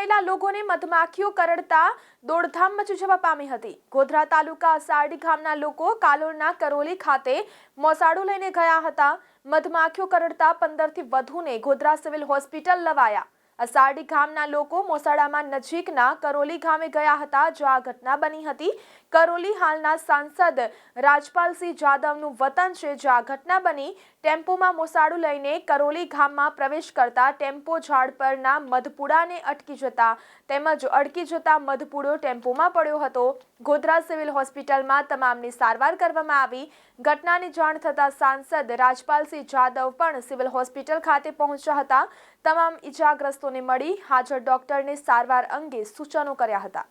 ગયેલા લોકોને મધમાખીઓ કરડતા દોડધામ મચી જવા પામી હતી. ગોધરા તાલુકા અસારડી ગામના લોકો કાલોલના કરોલી ખાતે મોસાડું લઈને ગયા હતા. મધમાખીઓ કરડતા પંદરથી વધુને ગોધરા સિવિલ હોસ્પિટલ લવાયા. અસારડી ગામના લોકો મોસાડામાં નજીકના કરોલી ગામે ગયા હતા. જો આ ઘટના બની હતી કરોલી હાલના સાંસદ રાજપાલસિંહ જાદવનું વતન છે, જ્યાં ઘટના બની. ટેમ્પોમાં મોસાળું લઈને કરોલી ગામમાં પ્રવેશ કરતા ટેમ્પો ઝાડ પરના મધપુડાને અટકી જતા તેમજ અડકી જતા મધપુડો ટેમ્પોમાં પડ્યો હતો. ગોધરા સિવિલ હોસ્પિટલમાં તમામની સારવાર કરવામાં આવી. ઘટનાની જાણ થતાં સાંસદ રાજપાલસિંહ જાદવ પણ સિવિલ હોસ્પિટલ ખાતે પહોંચ્યા હતા. તમામ ઈજાગ્રસ્તોને મળી હાજર ડોક્ટરને સારવાર અંગે સૂચનો કર્યા હતા.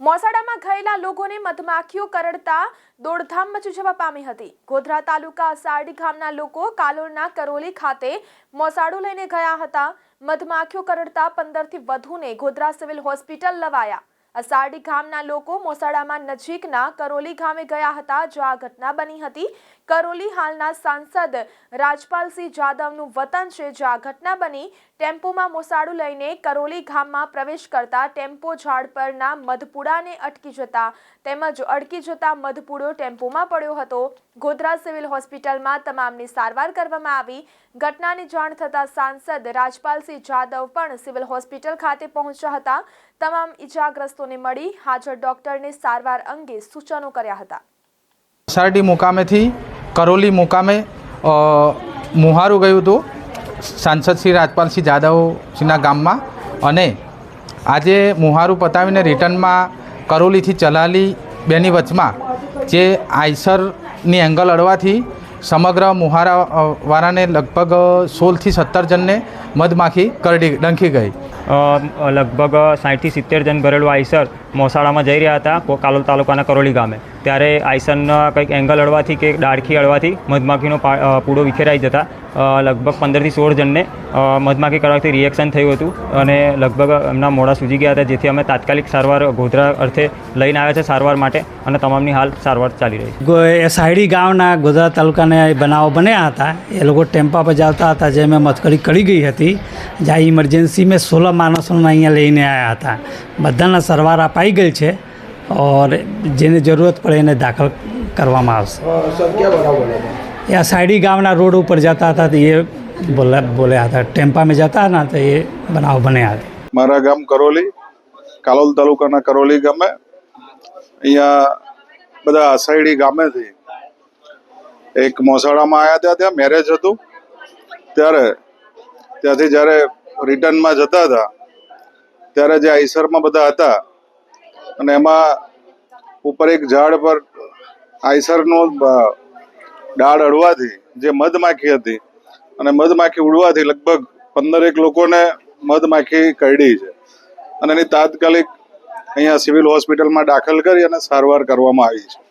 મોસાડામાં ગયેલા લોકોને મધમાખીઓ કરડતા દોડધામ મચી જવા પામી હતી. ગોધરા તાલુકા અસારડી ગામના લોકો કાલોલના કરોલી ખાતે મોસાડું લઈને ગયા હતા. મધમાખીઓ કરડતા પંદરથી વધુને ગોધરા સિવિલ હોસ્પિટલ લવાયા. અસારડી ગામના લોકો મોસાડામાં નજીકના કરોલી ગામે ગયા હતા. જો આ ઘટના બની હતી. કરોલી હાલના સાંસદ રાજપાલસિંહ જાદવનું વતન છે, જ્યાં ઘટના બની. ટેમ્પોમાં મોસાડું લઈને કરોલી ગામમાં પ્રવેશ કરતા ટેમ્પો ઝાડ પરના મધપુડાને અટકી જતા તેમજ અડકી જતા મધપુડો ટેમ્પોમાં પડ્યો હતો. ગોધરા સિવિલ હોસ્પિટલમાં તમામની સારવાર કરવામાં આવી. ઘટનાની જાણ થતાં સાંસદ રાજપાલસિંહ જાદવ પણ સિવિલ હોસ્પિટલ ખાતે પહોંચ્યા હતા. તમામ ઈજાગ્રસ્તોને મળી હાજર ડોક્ટરને સારવાર અંગે સૂચનો કર્યા હતા. સારડી મુકામેથી કરોલી મુકામે મુહારું ગયું હતું સાંસદ શ્રી રાજપાલસિંહ જાદવસિંહના ગામમાં. અને આજે મુહારું પતાવીને રિટર્નમાં કરોલીથી ચલાલી બેની વચમાં જે આઈસરની એંગલ અડવાથી સમગ્ર મુહારા વાળાને લગભગ સોળથી સત્તર જણને મધમાખી કરડી, ડંખી ગઈ. લગભગ સાઠથી સિત્તેર જણ ઘરેલું આઈસર મોસાળામાં જઈ રહ્યા હતા કાલોલ તાલુકાના કરોલી ગામે. ત્યારે આઈસનના કંઈક એંગલ અડવાથી કે ડાળખી અડવાથી મધમાખીનો પૂડો વિખેરાઈ જતા લગભગ પંદરથી સોળ જણને મધમાખી કરવાથી રિએક્શન થયું હતું અને લગભગ એમના મોડા સૂજી ગયા હતા, જેથી અમે તાત્કાલિક સારવાર ગોધરા અર્થે લઈને આવ્યા છે સારવાર માટે અને તમામની હાલ સારવાર ચાલી રહી છે. સાયડી ગામના ગોધરા તાલુકાને બનાવો બન્યા હતા. એ લોકો ટેમ્પા પર જતા હતા જેમાં મથકડી કરી ગઈ હતી. જ્યાં ઇમરજન્સી મેં સોળ માણસોને અહીંયા લઈને આવ્યા હતા. બધાના સારવાર અપાઈ ગઈ છે. ઓર જેને જરૂરત પડે એને દાખલ કરવામાં આવશે એ આ સાયડી ગામના રોડ ઉપર જતા હતા તો એ બોલા બોલ્યા હતા ટેમ્પામાં જતા હતા તો એ બનાવ બન્યા હતા મારા ગામ કરોલી કાલોલ તાલુકાના કરોલી ગામે અહીંયા બધા અસાયડી ગામેથી એક મોસાળામાં આવ્યા હતા ત્યાં મેરેજ હતું ત્યારે ત્યાંથી જ્યારે રિટર્નમાં જતા હતા ત્યારે જે આઈસરમાં બધા હતા અને એમાં ઉપર એક ઝાડ પર આઈસરનો ડાળ અડવાથી જે મધમાખી હતી અને મધમાખી ઉડવાથી લગભગ પંદરેક લોકોને મધમાખી કરડી છે. અને એની તાત્કાલિક અહીંયા સિવિલ હોસ્પિટલમાં દાખલ કરી અને સારવાર કરવામાં આવી છે.